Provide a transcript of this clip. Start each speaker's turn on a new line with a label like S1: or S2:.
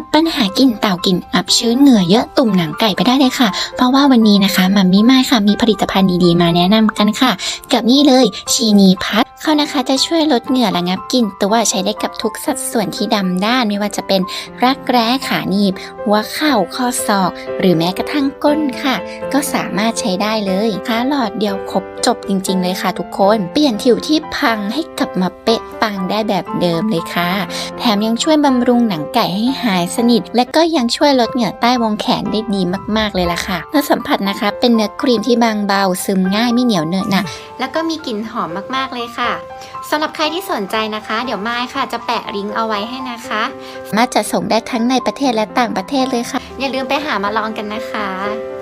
S1: ดปัญหากลิ่นเต่ากลิ่นอับชื้นเหงื่อเยอะตุ่มหนังไก่ไปได้เลยค่ะ เพราะว่าวันนี้นะคะมัมมี่ไม้ค่ะมีผลิตภัณฑ์ดีๆมาแนะนำกันค่ะ กับนี่เลยชีนีพัดเขานะคะจะช่วยลดเหงื่อระงับกลิ่นตัวใช้ได้กับทุกสัดส่วนที่ดำด้านไม่ว่าจะเป็นรักแร้ขาหนีบ หัวเข่าข้อศอก หรือแม้กระทั่งก้นค่ะ ก็สามารถใช้ได้เลยค้าหลอดเดียวครบจบจริง ๆ เลยค่ะ ทุกคนเปลี่ยนผิวที่พังให้กลับมาเป๊ะปังได้แบบเดิมเลยค่ะ แถมยังช่วยบำรุงหนังไก่ให้หายสนิท และก็ยังช่วยลดเหงื่อใต้วงแขนได้ดีมากๆเลยล่ะค่ะเนื้อสัมผัสนะคะ เป็นเนื้อครีมที่บางเบา ซึมง่ายไม่เหนียวเหนอะหนะแล้วก็มีกลิ่นหอมมากๆเลยค่ะสำหรับใครที่สนใจนะคะ เดี๋ยวไม้ค่ะ จะแปะลิงก์เอาไว้ให้นะคะสามารถจัดส่งได้ทั้งในประเทศและต่างประเทศเลยค่ะ อย่าลืมไปหามาลองกันนะคะ